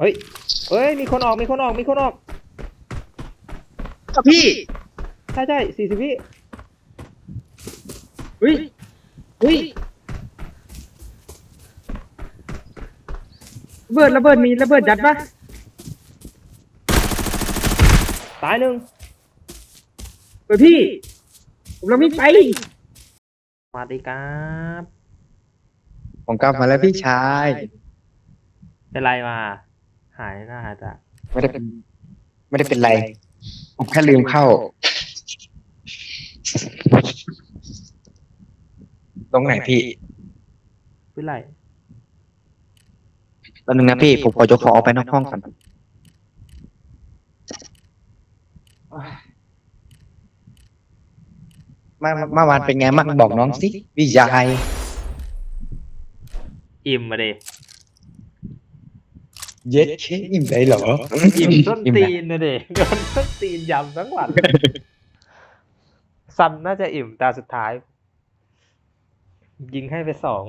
เฮ้ยเฮ้ย มีคนออก มีคนออก มีคนออกครับพี่ใช่ใช่สี่สิบวิเฮ้ยเฮ้ยระเบิดระเบิดมีระเบิดยัดปะตายหนึ่งเปิดพี่ ผมเราไม่ไป สวัสดีครับผมกลับมาแล้วพี่ชาย เป็นไรมา หายหน้าหายตาไม่ได้เป็น ไม่ได้เป็นไร ผมแค่ลืมเข้า ตรงไหนพี่เป็นไรแป๊บนึงนะพี่ ผมขอจะขอออกไปนอกห้องก่อนเมื่อเมื่อวานเป็นไงมั่งบอกน้องสิพี่ชายอิ่มมาดิ เย็ดเคอิ่มได้เหรอ อิ่มต้นอิ่มตีนะนนะดิโดนต้นตีนยำทั้งวันซันน่าจะอิ่มตาสุดท้าย ยิงให้ไปสอง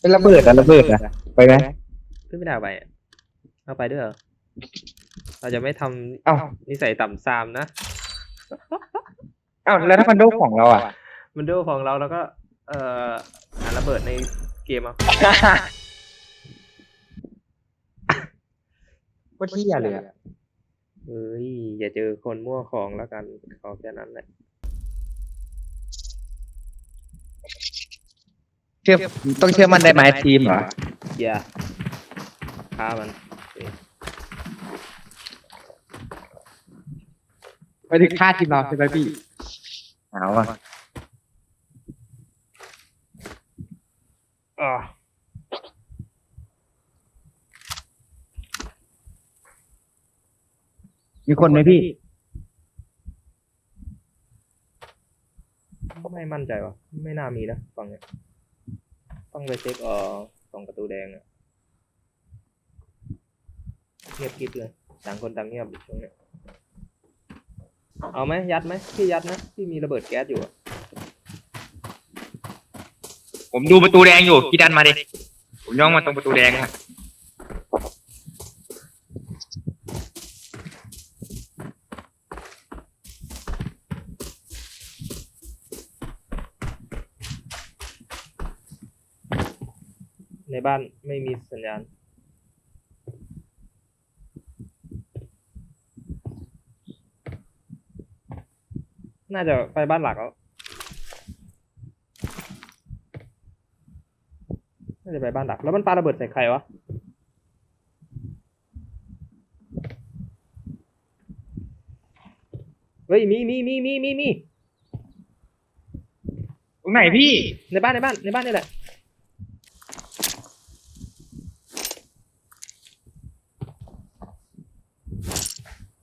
เป็นระเบิดอะระเบิดอะไปไหมขึ้นไม่ได้เอาไปอะเอาไปด้วยเหรอเราจะไม่ทำเอ้านิสัยต่ำซามนะเอ้าแล้วถ้ามันโดนของเราอะ มันดูของเราแล้วก็ เอ่อหาระเบิดในเกมเอา ว่าที่อะไรเลยอะเฮ้ยอย่าเจอคนมั่วของแล้วกันขอแค่นั้นแหละเชื่อต้องเชื่อมันได้ไหมทีมเหรออย่าฆ่ามันไปถึงค่าทีมเราใช่ไหมพี่เอาอะ อ่า มีคนไหมพี่ไม่มั่นใจวะไม่น่ามีนะฝั่งเนี้ยต้องไปเช็คเอ่อตรงประตูแดงอะเงียบกริบเลยต่างคนต่างเงียบอยู่ช่วงเนี้ยเอาไหมยัดไหมพี่ยัดนะพี่มีระเบิดแก๊สอยู่อะผมดูประตูแดงอยู่พี่ดันมาดิผมย่องมาตรงประตูแดงอะ ในบ้านไม่มีสัญญาณ น่าจะไปบ้านหลักแล้ว น่าจะไปบ้านหลัก แล้วมันปาระเบิดใส่ใครวะเฮ้ยมีมีมีมีมีมีตรงไหนพี่ ในบ้านในบ้านในบ้านนี่แหละ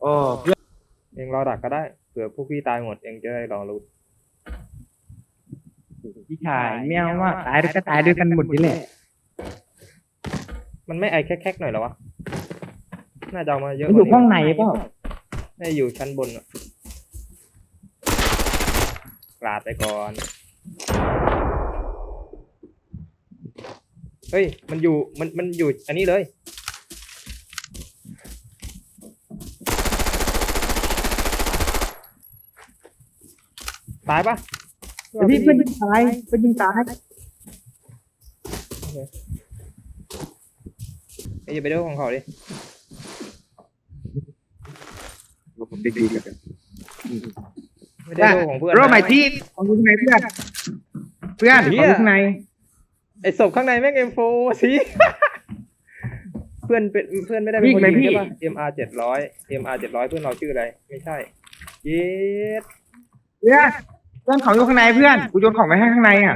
อ้เพื่อนเองรอดักก็ได้เผื่อพวกพี่ตายหมดเองจะได้รอรู้พี่ชายไม่เอาว่าตายด้วยก็ตายด้วยกันหมดนี่แหละ มันไม่ไอแคกๆหน่อยเหรอวะ น่าจะเอามาเยอะมันกอยู่ว่าห้องนี้ไหนเปล่าน่าจะอยู่ชั้นบนอะกราดไปก่อน เฮ้ย มันอยู่ มัน มันอยู่ อันนี้เลย ตายปะเดี๋ยวพี่เพื่อนยิงตายเพื่อนยิงตายเอ้ยอย่าไปดูของเขาดิผมดีดีกันไม่ได้ดูของเพื่อนรอบใหม่นะที่ของอยู่ข้างในเพื่อน เพื่อนของอยู่ข้างใน ไอศพข้างในแม่งเอ็มโฟสิเพื่อนเป็นเพื่อนไม่ได้เป็นคนยิงใช่ปะ MR เจ็ดร้อย MR เจ็ดร้อยเพื่อนเราชื่ออะไร ไม่ใช่ เย็ดเพื่อน เพื่อนของอยู่ข้างในเพื่อนกูโยนของไปให้ข้างในอะ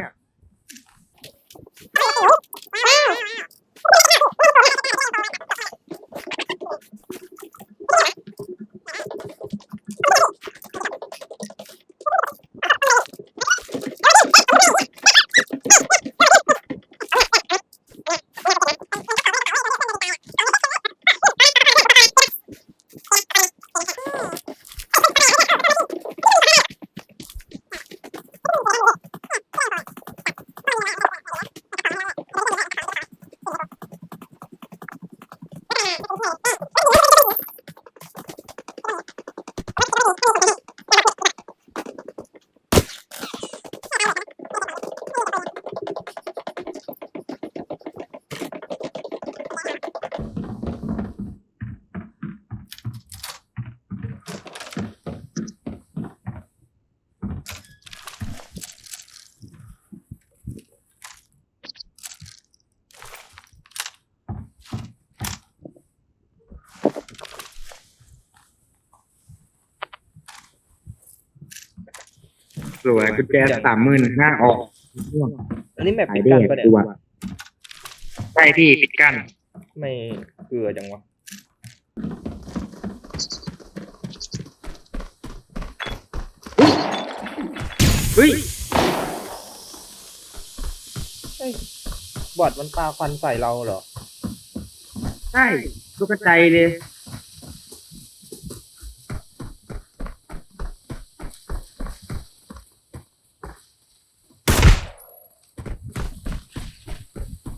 สวยกุญแจสามหมื่นห้าออกอันนี้แมปหาปิยดได้กันปะเนี่ยตัวใช่พี่ปิดกั้นไม่เกลือจังวะเฮ้ยบอดมันปาควันใส่เราเหรอ ใช่ลูกกระจายเลย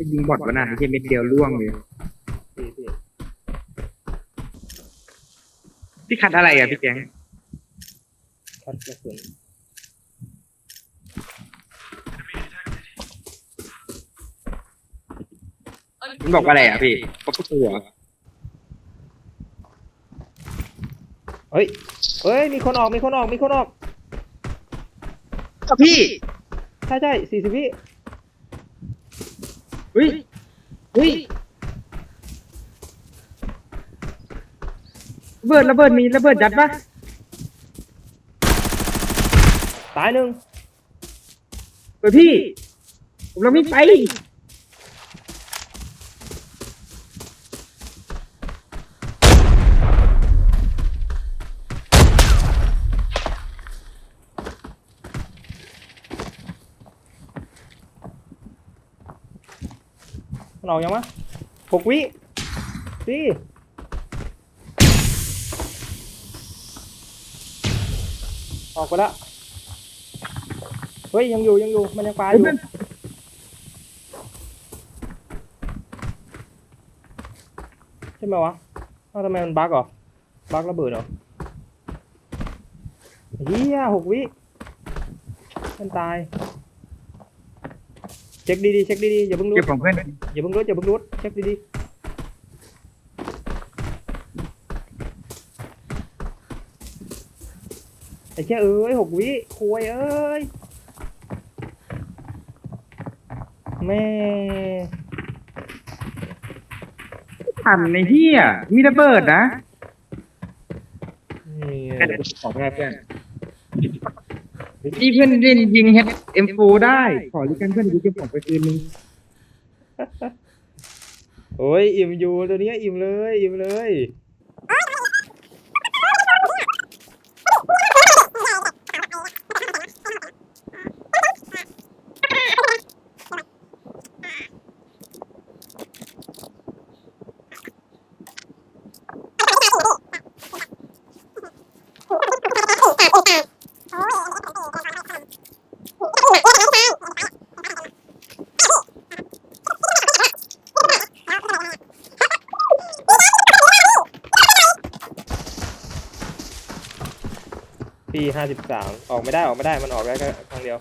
จะยิงบอดวะน่ะไม่ใช่เม็ดเดียวล่วงเลยพี่พี่พี่คัดอะไรอะพี่แจงคัดกระสุนมันบอกว่าอะไรอะพี่ปกตัวเฮ้ยเฮ้ย มีคนออก มีคนออก มีคนออกครับพี่ ใช่ใช่สี่สิบวิ เฮ้ยเฮ้ยระเบิดระเบิดมีระเบิดยัดปะตายหนึ่งเฮ้ยพี่ ผมเราไม่ไป ออกยังวะหกวิพี่ออกไปละเฮ้ยยังอยู่ยังอยู่มันยังปลาอยู่ใช่ไหมวะอ้าวทำไมมันบั๊กเหรอบั๊กระเบิดเหรอเฮียหกวิมันตาย เช็คดีๆเช็คดีๆอย่าเพิ่งรุเก็ดบของเพื่อนอย่าเพิ่งรุดอย่าเพิ่งรุดเช็คดีๆไอ้แค่เอ้ยหกวิคุยเอ้ยแม่ทันในที่อะมีระเบิดนะนี่ของเพื่อนเพื่อน พี่เพื่อนเล่นยิงเฮดเอ็มโฟได้ ขอรีกันเพื่อนกูเก็บของไปคืนนึงโอ้ยอิ่มอยู่ตัวเนี้ยอิ่มเลย อิ่มเลย ปีห้าสิบสามออกไม่ได้ออกไม่ได้มันออกได้แค่ครั้งเดียว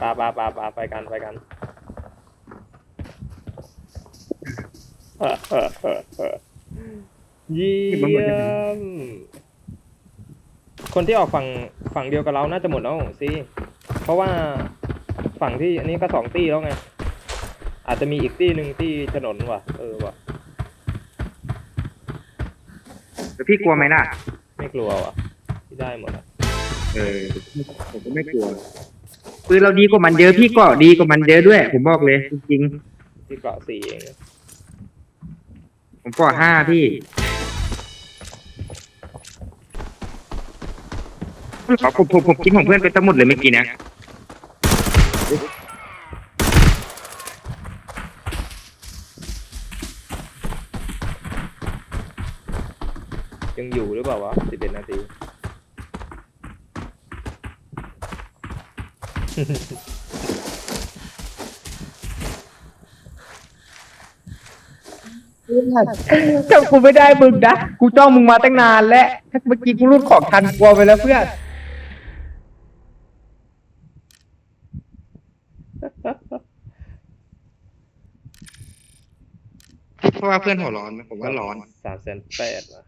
ปาปาปาปาไปกันไปกันเยี่ยมคนที่ออกฝั่งฝั่งเดียวกับเราน่าจะหมดแล้วสิเพราะว่าฝั่งที่อันนี้ก็สองตีแล้วไง อาจจะมีอีกตีหนึ่งที่ถนนว่ะ เออว่ะแล้วพี่กลัวไหมล่ะ ไม่กลัวว่ะที่ ได้หมดอะเออผมก็ไม่กลัวปืนเราดีกว่ามันเยอะพี่ก็ดีกว่ามันเยอะด้วย ผมบอกเลยจริงที่เกาะสี่เอง ๆผมก็ห้าพี่ขอผมผมผมกินของเพื่อนไปทั้งหมดเลยเมื่อกี้นะยังอยู่หรือเปล่าวะสิบเอ็ดนาที ถ้ากูไม่ได้มึงนะ กูจ้องมึงมาตั้งนานแล้วถ้าเมื่อกี้กูรูดของทันกลัวไปแล้วเพื่อนเพราะว่าเพื่อนหัวร้อนไหมผมว่าร้อนสามแสนแปดว่ะ